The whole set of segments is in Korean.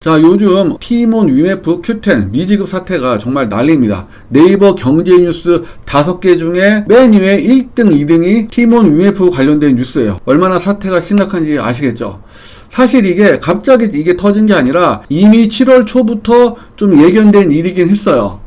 자, 요즘 티몬 위메프 Q10 미지급 사태가 정말 난립니다. 네이버 경제 뉴스 5개 중에 맨 위에 1등, 2등이 티몬 위메프 관련된 뉴스예요. 얼마나 사태가 심각한지 아시겠죠? 사실 이게 갑자기 이게 터진 게 아니라 이미 7월 초부터 좀 예견된 일이긴 했어요.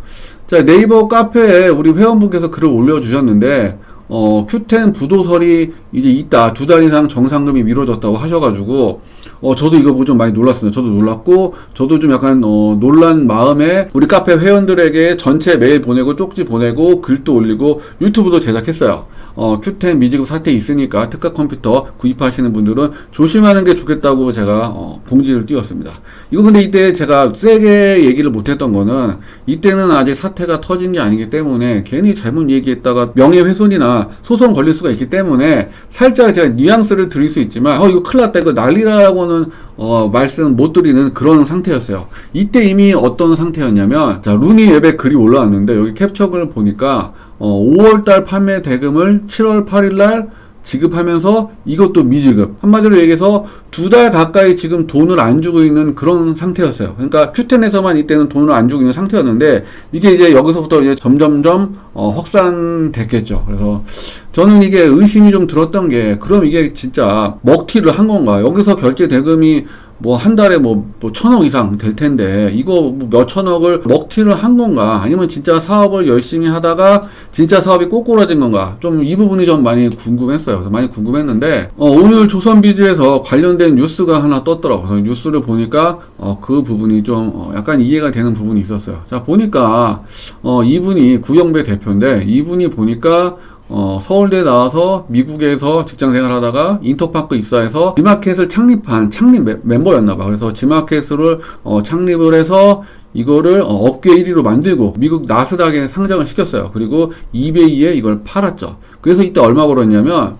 자, 네이버 카페에 우리 회원분께서 글을 올려주셨는데, 어, Q10 부도설이 이제 있다. 두 달 이상 정상금이 미뤄졌다고 하셔가지고, 어, 저도 이거 보고 좀 많이 놀랐습니다. 저도 놀랐고, 저도 좀 약간, 어, 놀란 마음에 우리 카페 회원들에게 전체 메일 보내고, 쪽지 보내고, 글도 올리고, 유튜브도 제작했어요. 어, Q10 미지급 사태 있으니까 특가 컴퓨터 구입하시는 분들은 조심하는 게 좋겠다고 제가 어, 봉지를 띄웠습니다. 이거 근데 이때 제가 세게 얘기를 못했던 거는 이때는 아직 사태가 터진 게 아니기 때문에 괜히 잘못 얘기했다가 명예훼손이나 소송 걸릴 수가 있기 때문에 살짝 제가 뉘앙스를 드릴 수 있지만 어 이거 큰일 났다 이거 난리라고는 어, 말씀 못 드리는 그런 상태였어요. 이때 이미 어떤 상태였냐면 자 루니 웹에 글이 올라왔는데 여기 캡처글 보니까 어, 5월달 판매 대금을 7월 8일날 지급하면서 이것도 미지급. 한마디로 얘기해서 두 달 가까이 지금 돈을 안 주고 있는 그런 상태였어요. 그러니까 큐텐에서만 이때는 돈을 안 주고 있는 상태였는데 이게 이제 여기서부터 이제 점점점 어, 확산됐겠죠. 그래서 저는 이게 의심이 좀 들었던 게 그럼 이게 진짜 먹튀를 한 건가? 여기서 결제 대금이 뭐 한 달에 뭐, 뭐 천억 이상 될 텐데 이거 뭐몇 천억을 먹튀를 한 건가? 아니면 진짜 사업을 열심히 하다가 진짜 사업이 꼬꾸라진 건가? 좀 이 부분이 좀 많이 궁금했어요. 그래서 많이 궁금했는데 어, 오늘 조선비즈에서 관련된 뉴스가 하나 떴더라고요. 뉴스를 보니까 어, 그 부분이 좀 어, 약간 이해가 되는 부분이 있었어요. 자 보니까 어, 이분이 구영배 대표인데 이분이 보니까 어, 서울대 나와서 미국에서 직장 생활 하다가 인터파크 입사해서 지마켓을 창립한 창립 멤- 멤버였나봐. 그래서 지마켓을 어, 창립을 해서 이거를 어, 업계 1위로 만들고 미국 나스닥에 상장을 시켰어요. 그리고 이베이에 이걸 팔았죠. 그래서 이때 얼마 벌었냐면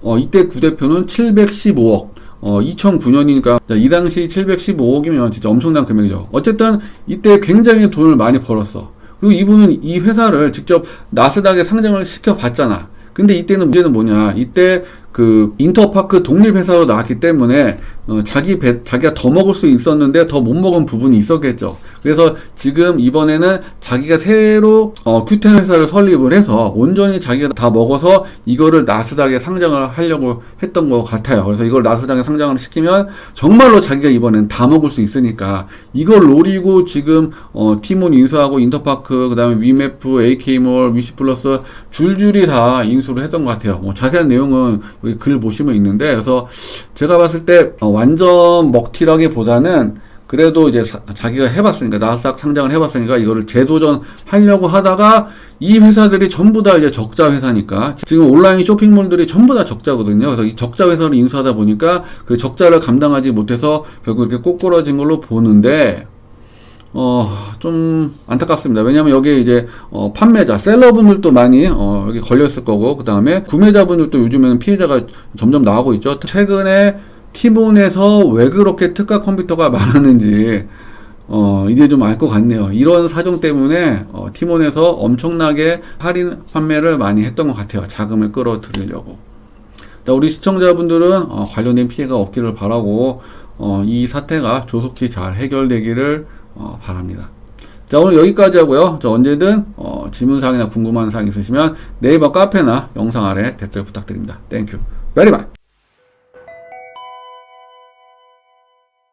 어, 이때 구 대표는 715억. 어, 2009년이니까 이 당시 715억이면 진짜 엄청난 금액이죠. 어쨌든 이때 굉장히 돈을 많이 벌었어. 그리고 이분은 이 회사를 직접 나스닥에 상장을 시켜봤잖아. 근데 이때는 문제는 뭐냐? 이때 그 인터파크 독립회사로 나왔기 때문에 어, 자기 배, 자기가 더 먹을 수 있었는데 더 못 먹은 부분이 있었겠죠. 그래서 지금 이번에는 자기가 새로 어, 큐텐 회사를 설립을 해서 온전히 자기가 다 먹어서 이거를 나스닥에 상장을 하려고 했던 것 같아요. 그래서 이걸 나스닥에 상장을 시키면 정말로 자기가 이번엔 다 먹을 수 있으니까 이걸 노리고 지금 어, 티몬 인수하고 인터파크 그다음에 위메프, AK몰, 위시플러스 줄줄이 다 인수를 했던 것 같아요. 뭐 자세한 내용은 여기 글 보시면 있는데 그래서 제가 봤을 때 어, 완전 먹튀라기보다는 그래도 이제 사- 자기가 해봤으니까 나스닥 상장을 해봤으니까 이거를 재도전 하려고 하다가 이 회사들이 전부 다 이제 적자 회사니까 지금 온라인 쇼핑몰들이 전부 다 적자거든요. 그래서 이 적자 회사를 인수하다 보니까 그 적자를 감당하지 못해서 결국 이렇게 꼬꾸라진 걸로 보는데 어, 좀 안타깝습니다. 왜냐면 여기에 이제, 어, 판매자, 셀러분들도 많이, 어, 여기 걸렸을 거고, 그 다음에 구매자분들도 요즘에는 피해자가 점점 나오고 있죠. 최근에 티몬에서 왜 그렇게 특가 컴퓨터가 많았는지, 어, 이제 좀 알 것 같네요. 이런 사정 때문에, 어, 티몬에서 엄청나게 할인 판매를 많이 했던 것 같아요. 자금을 끌어들이려고. 자, 우리 시청자분들은 어, 관련된 피해가 없기를 바라고 어, 이 사태가 조속히 잘 해결되기를 어, 바랍니다. 자 오늘 여기까지 하고요. 저 언제든 어, 질문사항이나 궁금한 사항 있으시면 네이버 카페나 영상 아래 댓글 부탁드립니다. 땡큐. 베리 마치.